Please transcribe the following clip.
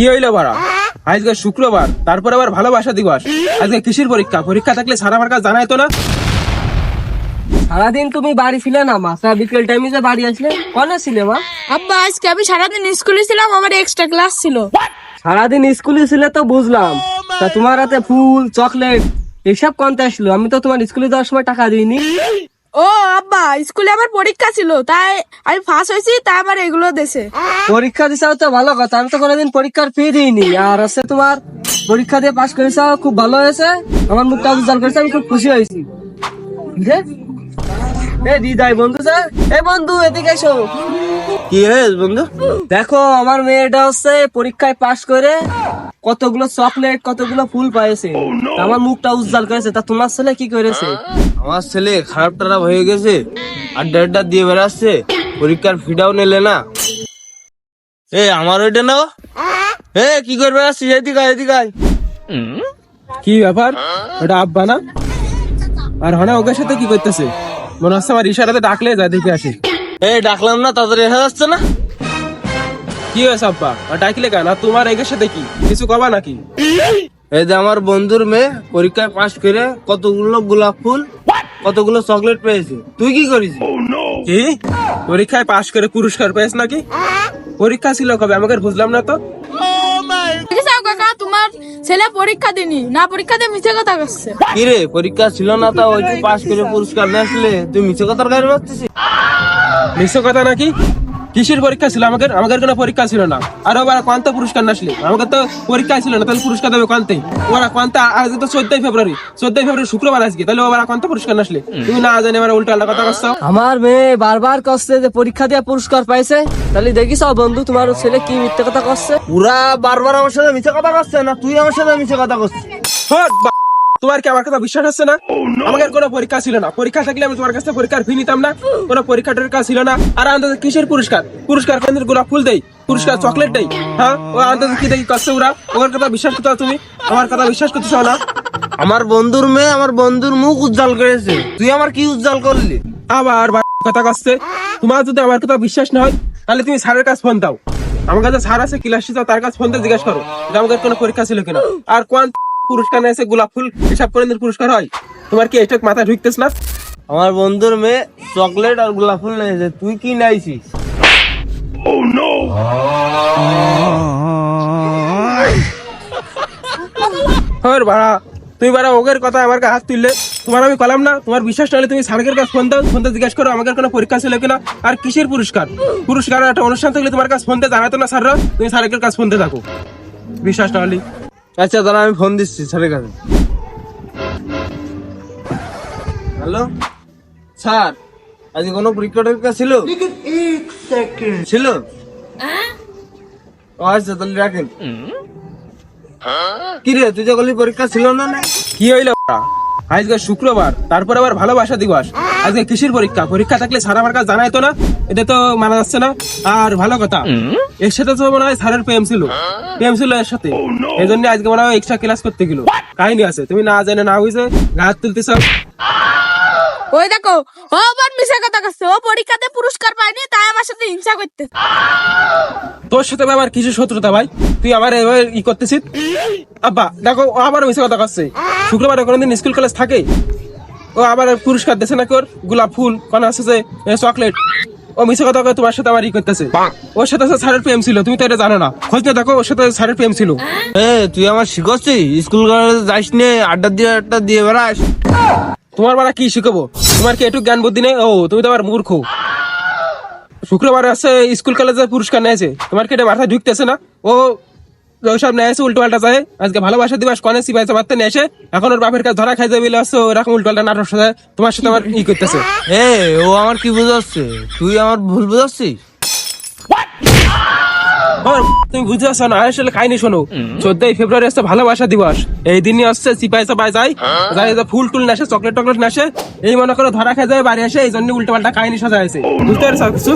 কি হইল বাড়া? আজকে শুক্রবার তারপর আবার ভালোবাসা দিবস। আজকে কিসের পরীক্ষা? পরীক্ষা থাকলে সারা আমার কাছে জানাই তো না? সারাদিন তুমি বাড়ি ছিলে না মা? তা বিকেল টাইমে যে বাড়ি আসলে কনে ছিলে মা? আব্বা আজকে আমি সারাদিন স্কুলে ছিলাম আমার এক্সট্রা ক্লাস ছিল। সারাদিন স্কুলে ছিলে তো বুঝলাম। তা তোমার হাতে ফুল চকলেট এসব কনতে আসলো? আমি তো তোমার স্কুলে যাওয়ার সময় টাকা দিইনি। ও আব্বা স্কুলে আমার পরীক্ষা ছিল তাই আমি ফার্স্ট হয়েছি তাই আমার এগুলো দেশে পরীক্ষা দিছাও তো ভালো কথা। আমি তো কোনোদিন পরীক্ষার ফি দিইনি। আর হচ্ছে তোমার পরীক্ষা দিয়ে পাশ করেছ খুব ভালো হয়েছে। আমার মুখটা উজ্জ্বল করেছে আমি খুব খুশি হয়েছি? এ দিদাই বন্ধু স্যার এ বন্ধু এদিকে এসো। কি হয়েছে বন্ধু? দেখো আমার মেয়েটা হচ্ছে পরীক্ষায় পাশ করে কতগুলো চকলেট কতগুলো ফুল পাইছে। আমার মুখটা উজ্জ্বল করেছে। তা তোমার ছেলে কি করেছে? আমার ছেলে খারাপ টারাপ হয়ে গেছে আড্ডা আড্ডা দিয়ে বেড়াচ্ছে পরীক্ষার ফিটাও নিলে না। এ আমার ওইটা নাও। এ কি করে বেড়াচ্ছিস এদিকে এদিকে। কি ব্যাপার? ওটা আব্বা না? আর হনা ওকে সাথে কি করতেছে? মনে হচ্ছে আমার ইশারাতে ডাকলে যা দেখে আসি। এ ডাকলাম না তাড়াতাড়ি এসে যাচ্ছে না? কি হয়েছে আব্বা? ডাকলে কেন? আর তোমার এগের সাথে কি কিছু কবা নাকি? এই যে আমার বন্ধুর মেয়ে পরীক্ষায় পাশ করে কতগুলো গোলাপ ফুল কতগুলো চকলেট পেয়েছে। তুই কি করিস? কি? পরীক্ষায় পাশ করে পুরস্কার পেয়েছ নাকি? পরীক্ষা ছিল কবে? আমাকে বুঝলাম না তো। কাকা তোমার ছেলে পরীক্ষা দিনি না পরীক্ষা দিয়ে মিথ্যে কথা করছে কি রে পরীক্ষা ছিল না তা ওই তুই পাশ করে পুরস্কার নিয়ে আসলে তুই মিছে কথার গাড়ি মারতেছিস মিশ্র কথা নাকি? কিসের পরীক্ষা ছিল? আমাদের আমাদের কোনো পরীক্ষা ছিল না। আর ওরা কোয়ান্ত পুরস্কার নাসলে আমাদের তো পরীক্ষা ছিল না তাহলে পুরস্কার দেবে কোয়ান্তে ওরা কোয়ান্ত আজকে তো চোদ্দই ফেব্রুয়ারি। চোদ্দই ফেব্রুয়ারি শুক্রবার আজকে। তাহলে ওরা কোয়ান্ত পুরস্কার নাসলে তুমি না জানে এবার উল্টা আল্লাহ কথা করছ আমার মেয়ে বারবার কষ্ট যে পরীক্ষা দিয়ে পুরস্কার পাইছে। তাহলে দেখিস বন্ধু তোমার ছেলে কি মিথ্যে কথা করছে পুরা বারবার আমার সাথে মিছে কথা করছে না তুই আমার সাথে মিছে কথা করছিস তোমার কি আমার কথা বিশ্বাস হচ্ছে না? আমাদের কোনো পরীক্ষা ছিল না। পরীক্ষা থাকলে আমি তোমার কাছে পরীক্ষার ফি নিতাম না। কোনো পরীক্ষা টরীক্ষা ছিল না। আর আমাদের কিসের পুরস্কার? পুরস্কার কেন্দ্রের গোলাপ ফুল দেই। পুরস্কার চকলেট দেই। হ্যাঁ? ও আমাদের কি দেখি করছে ওরা। ওর কথা বিশ্বাস করতে তুমি? আমার কথা বিশ্বাস করতেছ না? আমার বন্ধুর মেয়ে আমার বন্ধুর মুখ উজ্জ্বল করেছে। তুই আমার কি উজ্জ্বল করলি? আবার কথা করছে তোমার যদি আমার কথা বিশ্বাস না হয় তাহলে তুমি স্যারের কাছে ফোন দাও। আমার কাছে স্যার আছে ক্লাস তার কাছে ফোন দিয়ে জিজ্ঞাসা করো যে আমাদের কোনো পরীক্ষা ছিল কিনা। আর কোন পুরস্কার নিয়েছে গোলাপ ফুল এসব করে পুরস্কার হয়। তোমার কি এটা মাথায় ঢুকতেছ না? আমার বন্ধুর মেয়ে চকলেট আর গোলাপ ফুল নিয়েছে তুই কি নাইছিস হর বাড়া তুমি বাড়া ওগের কথা আমার কাছে হাত তুললে। তোমার আমি কলাম না তোমার বিশ্বাস না হলে তুমি স্যারের কাছে ফোন দাও ফোন দিয়ে জিজ্ঞাসা করো আমাদের কোনো পরীক্ষা ছিল কিনা? আর কিসের পুরস্কার? পুরস্কার একটা অনুষ্ঠান থাকলে তোমার কাছে ফোন দিয়ে জানাতো না স্যাররা তুমি স্যারের কাছে ফোন দিয়ে থাকো। বিশ্বাস না হলে। আচ্ছা দাঁড়া আমি ফোন দিচ্ছি স্যারের কাছে। হ্যালো? স্যার আজ কোনো পরীক্ষা টরীক্ষা ছিল? ছিল? আচ্ছা তাহলে রাখেন। কি রে তুই যে পরীক্ষা ছিল না না কি হইল? আজকে শুক্রবার তারপর আবার ভালোবাসা দিবস। আজকে কিসের পরীক্ষা? পরীক্ষা থাকলে স্যার আমার কাছে জানাই তো না এটা তো মানা যাচ্ছে না। আর ভালো কথা এর সাথে তো মনে হয় স্যারের প্রেম ছিল। প্রেম ছিল এর সাথে। এই জন্য আজকে মনে হয় এক্সট্রা ক্লাস করতে গেল। কাহিনী আছে তুমি না জানে না হয়েছে গাছ তুলতেছ। ওই দেখো ও আবার মিথ্যে কথা করছে ও পরীক্ষাতে পুরস্কার পায়নি তাই আমার সাথে হিংসা করতে তোর সাথে আবার কিছু শত্রুতা ভাই? তুই আবার এবার ই করতেছিস? আব্বা দেখো আবার মিশে কথা করছে শুক্রবারে কোনোদিন স্কুল কলেজ থাকে ও আবার পুরস্কার দিছে না ওর? গোলাপ ফুল কোন আছে যে চকলেট ও মিশে কথা কয়ে তোমার সাথে আমার ই করতেছে। ওর সাথে তো স্যারের প্রেম ছিল তুমি তো এটা জানো না। খোঁজ নিয়ে দেখো ওর সাথে স্যারের প্রেম ছিল। এ তুই আমার শিখাচ্ছিস স্কুল কলেজে যাইস নে আড্ডা দিয়ে আড্ডা দিয়ে বেড়াস। তোমার মানে কি শিখাবো? তোমার কি একটু জ্ঞান বুদ্ধি নেই? ও তুমি তো আবার মূর্খ। শুক্রবার আছে স্কুল কলেজে পুরস্কার নিয়েছে। তোমার কি এটা মাথায় ঢুকতেছে না? ও নিয়েছে উল্টো পাল্টা যায়। আজকে ভালোবাসা দিবস কনে মারতে নিয়েছে এখন ওর বাপের কাছে ধরা খাই যাবে আসছে ওরকম উল্টো পাল্টা নাটক সাজায় তোমার সাথে আমার ই করতেছে। এ ও আমার কি বুঝাচ্ছে? তুই আমার ভুল বুঝাচ্ছিস? তুমি বুঝতে পারছ না আসলে শোনো। চোদ্দই ফেব্রুয়ারি আসছে ভালোবাসা দিবস। এই দিনই আসছে সিপাই সাপাই যায়। যায় যে ফুল টুল নেশে চকলেট টকলেট নেশে এই মনে করো ধরা খেয়ে যায় বাড়ি আসে এই জন্য উল্টো পাল্টা কাহিনী সাজা আছে। বুঝতে পারছ কিছু?